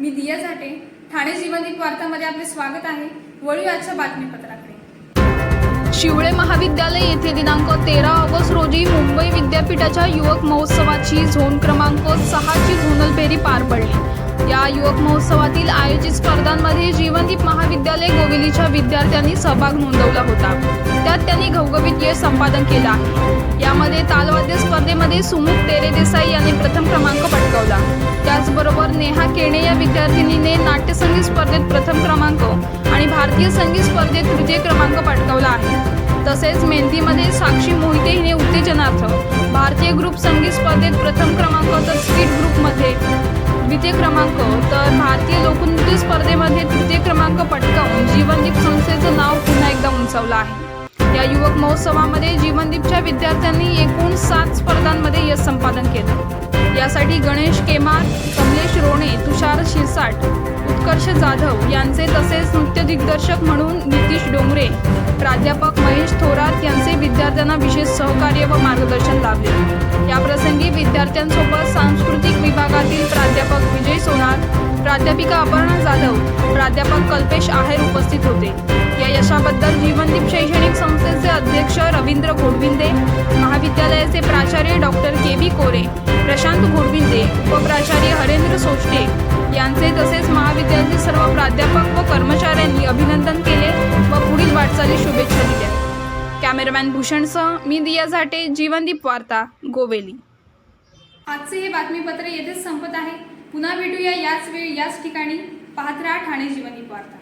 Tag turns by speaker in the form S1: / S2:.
S1: दिया झाटे. ठाणे जीवनदीप वार्तामध्ये आपले स्वागत आहे. वळू आजच्या बातमीपत्राकडे.
S2: शिवळे महाविद्यालय येथे दिनांक तेरा ऑगस्ट रोजी मुंबई विद्यापीठाच्या युवक महोत्सवाची झोन क्रमांक सहाची झोनल फेरी पार पडली. या युवक महोत्सवातील आयोजित स्पर्धांमध्ये जीवनदीप महाविद्यालय गोविलीच्या विद्यार्थ्यांनी सहभाग नोंदवला होता. त्यात त्यांनी घवघवीत यश संपादन केलं आहे. यामध्ये तालवाद्य स्पर्धेमध्ये सुमुख तेरे देसाई यांनी नेहा या विद्यार्थिनीने नाट्यसंगीत स्पर्धेत प्रथम क्रमांक आणि भारतीय संगीत स्पर्धेत तृतीय क्रमांक पटकावला आहे. तसेच मेहंदीमध्ये साक्षी मोहिते हिने उत्तेजनार्थ भारतीय ग्रुप संगीत स्पर्धेत प्रथम क्रमांक तर स्किट ग्रुपमध्ये द्वितीय क्रमांक तर भारतीय लोकनृत्य स्पर्धेमध्ये तृतीय क्रमांक पटकावून जीवनदीप संस्थेचं नाव पुन्हा एकदा उंचावलं आहे. या युवक महोत्सवामध्ये जीवनदीपच्या विद्यार्थ्यांनी एकूण सात स्पर्धांमध्ये यश संपादन केलं. यासाठी गणेश केमार कमलेश रोणे तुषार शिरसाट उत्कर्ष जाधव यांचे तसेच नृत्य दिग्दर्शक म्हणून नितीश डोंगरे प्राध्यापक महेश थोरात यांचे विद्यार्थ्यांना विशेष सहकार्य व मार्गदर्शन लाभले. याप्रसंगी विद्यार्थ्यांसोबत सांस्कृतिक विभागातील प्राध्यापक विजय सोनार प्राध्यापिका अपर्णा जाधव प्राध्यापक कल्पेश आहेर उपस्थित होते. या यशाबद्दल जीवनदीप शैक्षणिक संस्थेचे अध्यक्ष रवींद्र घोडविंदे महाविद्यालयाचे प्राचार्य doctor K V Kore Prashant Ghodvinde उपप्राचार्य Harendra Soshte यांचे तसेच महाविद्यालयाचे सर्व प्राध्यापक व कर्मचाऱ्यांनी अभिनंदन केले व पुढील वाटचाली शुभेच्छा दिल्या. कॅमेरामॅन भूषणसह मी दिया झाटे जीवनदीप वार्ता गोवेली.
S1: आजचे हे बातमीपत्र येथेच संपत आहे. पुन्हा भेटूया याच वेळी याच ठिकाणी. पात्र राहा ठाणे जीवनी वार्ता